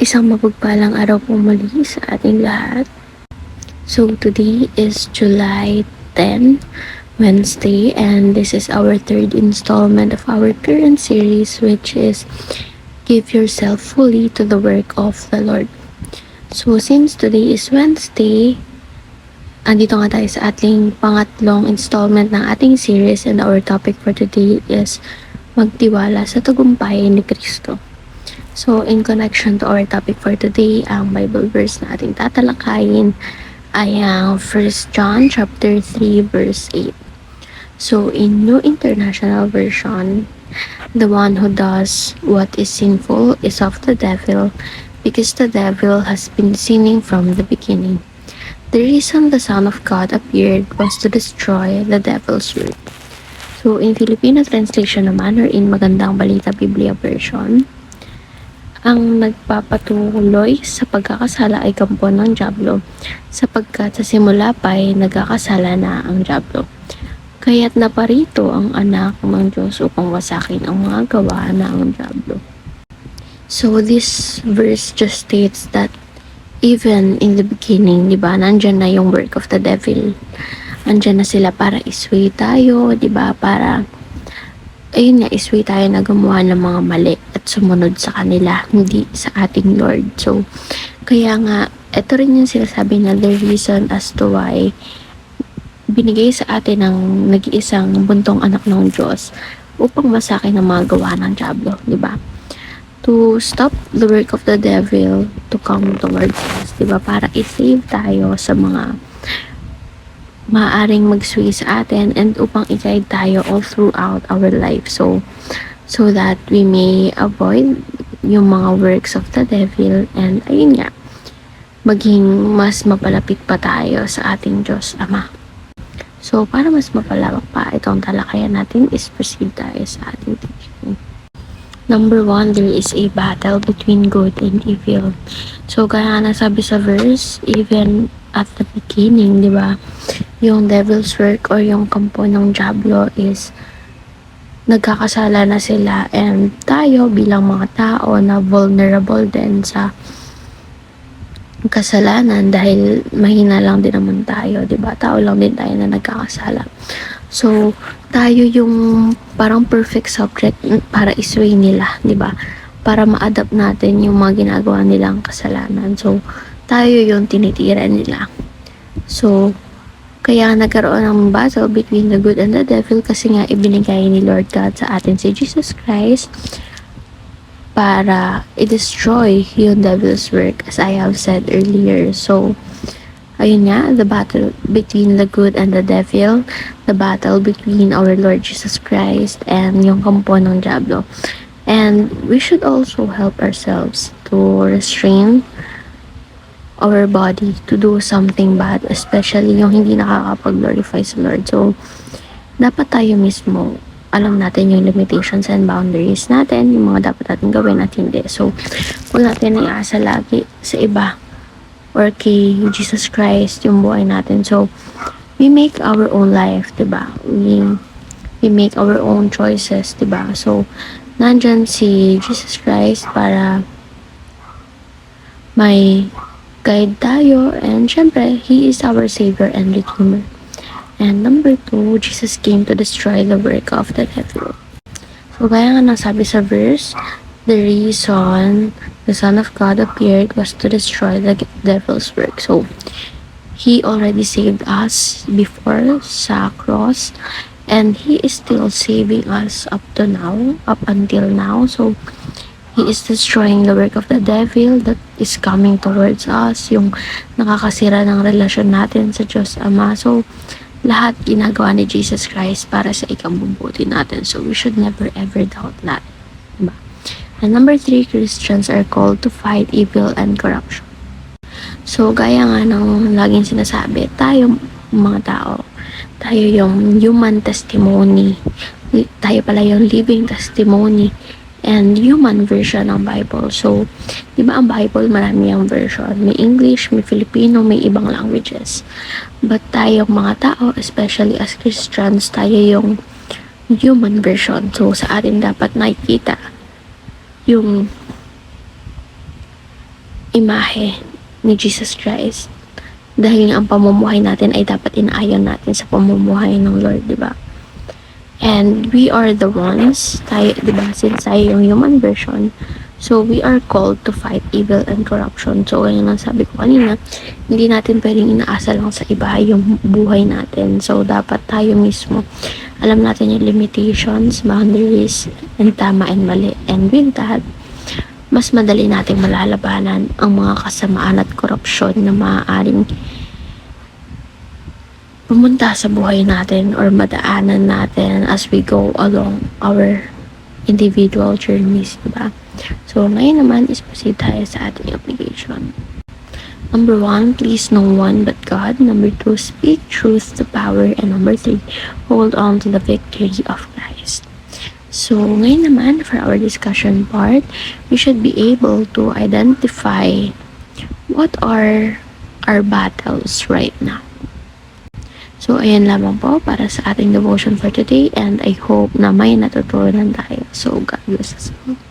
Isang mapagpalang araw po muli sa ating lahat. So today is July 10, Wednesday, and this is our third installment of our current series, which is Give Yourself Fully to the Work of the Lord. So since today is Wednesday, andito nga tayo sa ating pangatlong installment ng ating series and our topic for today is magtiwala sa tagumpay ni Kristo. So, in connection to our topic for today, ang Bible verse na ating tatalakayin ay ang 1 John chapter 3 verse 8. So, in New International Version, the one who does what is sinful is of the devil because the devil has been sinning from the beginning. The reason the Son of God appeared was to destroy the devil's work. So, in Filipino translation naman or in Magandang Balita Biblia version, ang nagpapatuloy sa pagkakasala ay kampo ng Diablo, sapagkat sa simula pa ay nagkakasala na ang Diablo. Kaya't naparito ang anak ng Diyos upang wasakin ang mga gawa na ang Diablo. So this verse just states that even in the beginning, di ba, nandyan na yung work of the devil. Andyan na sila para isway tayo, di ba, para ayun nga, isway tayo na gumawa ng mga mali at sumunod sa kanila, hindi sa ating Lord. So, kaya nga, ito rin yung sinasabi na the reason as to why binigay sa atin ng nag-iisang buntong anak ng Diyos upang masakin ang mga gawa ng Diablo, di ba? To stop the work of the devil to come towards us, di ba? Para i-save tayo sa mga maaaring mag-sway sa atin and upang i-guide tayo all throughout our life. So, so that we may avoid yung mga works of the devil and ayun nga, maging mas mapalapit pa tayo sa ating Diyos Ama. So, para mas mapalawak pa itong talakayan natin is proceed tayo sa ating teaching. Number one, there is a battle between good and evil. So, kaya nga nasabi sa verse, even at the beginning, di ba, yung devil's work or yung kampo ng Diablo is nagkakasala na sila and tayo bilang mga tao na vulnerable din sa kasalanan dahil mahina lang din naman tayo, 'di ba? Tao lang din tayo na nagkakasala. So, tayo yung parang perfect subject para isway nila, 'di ba? Para ma-adapt natin yung mga ginagawa nilang kasalanan. So, tayo yung tinitira nila. So, kaya nagkaroon ng battle between the good and the devil kasi nga ibinigay ni Lord God sa atin si Jesus Christ para i-destroy yung devil's work as I have said earlier. So, ayun nga, the battle between the good and the devil, the battle between our Lord Jesus Christ and yung kampo ng Diablo. And we should also help ourselves to restrain our body to do something bad, especially yung hindi nakakapag-glorify sa Lord. So, dapat tayo mismo alam natin yung limitations and boundaries natin, yung mga dapat natin gawin at hindi. So, kung natin iasa lagi sa iba or kay Jesus Christ yung buhay natin. So, we make our own life, 'di ba? We we make our own choices, 'di ba? So, nandyan si Jesus Christ para may guide tayo and syempre, He is our Savior and Redeemer. And number two, Jesus came to destroy the work of the devil. So, kaya nga nasabi sa verse, the reason the Son of God appeared was to destroy the devil's work. So, He already saved us before sa cross and He is still saving us up to now, up until now. So, He is destroying the work of the devil that is coming towards us, yung nakakasira ng relasyon natin sa Diyos Ama. So, lahat ginagawa ni Jesus Christ para sa ikabubuti natin. So, we should never ever doubt that. Diba? And number three, Christians are called to fight evil and corruption. So, gaya nga ng laging sinasabi, tayo mga tao, tayo yung human testimony. Tayo pala yung living testimony and human version ng Bible. So, di ba ang Bible marami ang version. May English, may Filipino, may ibang languages. But tayo mga tao, especially as Christians, tayo yung human version. So, sa atin dapat nakikita yung imahe ni Jesus Christ. Dahil ang pamumuhay natin ay dapat inaayon natin sa pamumuhay ng Lord, di ba? And we are the ones, tayo, di ba, since tayo yung human version, so we are called to fight evil and corruption. So, ganyan ang sabi ko kanina, hindi natin pwedeng inaasa lang sa iba yung buhay natin. So, dapat tayo mismo, alam natin yung limitations, boundaries, and tama and mali. And with that, mas madali nating malalabanan ang mga kasamaan at korupsyon na maaaring pumunta sa buhay natin or madaanan natin as we go along our individual journeys, diba? So, ngayon naman is proceed tayo sa ating application. Number one, please no one but God. Number two, speak truth to power. And number three, hold on to the victory of Christ. So, ngayon naman, for our discussion part, we should be able to identify what are our battles right now. So, ayan lamang po para sa ating devotion for today and I hope na may natutunan tayo. So, God bless us all.